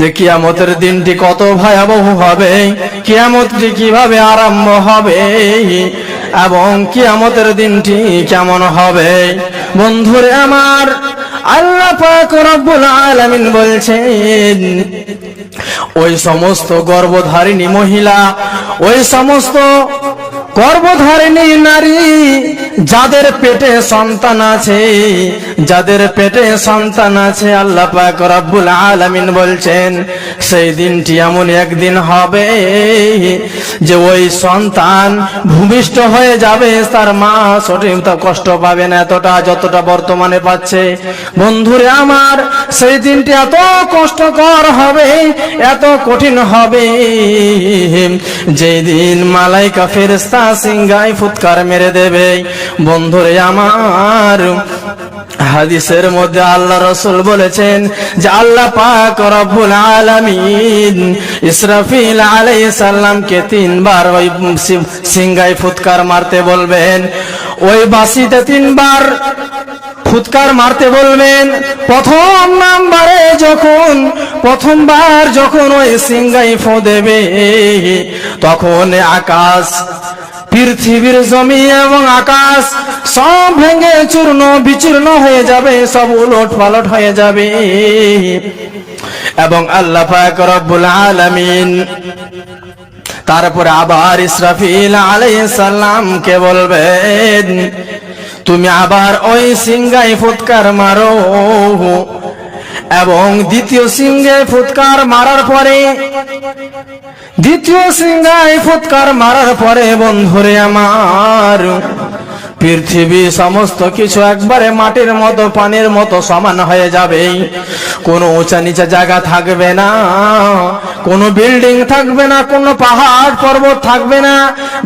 যে কিয়ামতের দিনটি কত ভয়াবহ হবে, কিয়ামতটি কীভাবে আরম্ভ হবে এবং কিয়ামতের দিনটি কেমন হবে। বন্ধুরে আমার, আল্লাহ পাক রব্বুল আলামিন বলছেন, ওই সমস্ত গর্ভধারিণী মহিলা, ওই সমস্ত গর্ভধারিণী নারী যাদের পেটে সন্তান আছে, যাদের পেটে সন্তান আছে, আল্লাহ পাক রব্বুল আলামিন বলছেন, সেই দিনটি এমন একদিন হবে যে ওই সন্তান ভূমিষ্ঠ হয়ে যাবে, তার মা সঠিক কষ্ট পাবে না এতটা, যতটা বর্তমানে পাচ্ছে। বন্ধুরে আমার, সেই দিনটি এত কষ্টকর হবে, এত কঠিন হবে যেই দিন মালাইকা ফেরেস্তা সিংগাই ফুৎকার মেরে দেবে বন্ধুরে আমার, হাদিসের মধ্যে আল্লাহ রসুল বলেছেন যে আল্লাহ পাক রব্বুল আলামিন ইসরাফিল আলাইহিস সালামকে তিনবার ওই সি- ফুৎকার মারতে বলবেন। ওই বাসিতে তিনবার ফুৎকার মারতে বলবেন। প্রথম নাম্বারে যখন প্রথমবার যখন ওই সিংগাই ফো দেবে, তখন আকাশ, পৃথিবীর জমি এবং আকাশ সব ভেঙে চূর্ণ বিচূর্ণ হয়ে যাবে, সব উলট পালট হয়ে যাবে। এবং আল্লাহ পাক রব্বুল আলামিন তারপরে আবার ইসরাফিল আলাইহিস সালামকে বলবেন, তুমি আবার ওই সিংগাই ফুৎকার মারো। এবং দ্বিতীয় সিংহে ফুৎকার মারার পরে, দ্বিতীয় সিংহায় ফুৎকার মারার পরে বন্ধুরে আমার, পৃথিবী সমস্ত কিছু একবারে মাটির মতো, পানির মতো সমান হয়ে যাবে। কোনো উঁচা নিচা জায়গা থাকবে না, কোনো বিল্ডিং থাকবে না, কোনো পাহাড় পর্বত থাকবে না,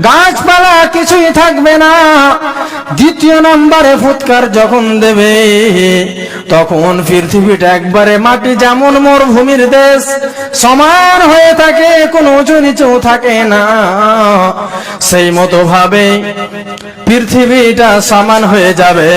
গাছপালা কিছুই থাকবে না। দ্বিতীয় নম্বরে ফুৎকার যখন দেবে, তখন পৃথিবীটা একবারে মাটি যেমন মরুভূমির দেশ, সমান হয়ে থাকে, কোনো উঁচু নিচু থাকে না। সেই মতো ভাবে পৃথিবীটা সমান হয়ে যাবে।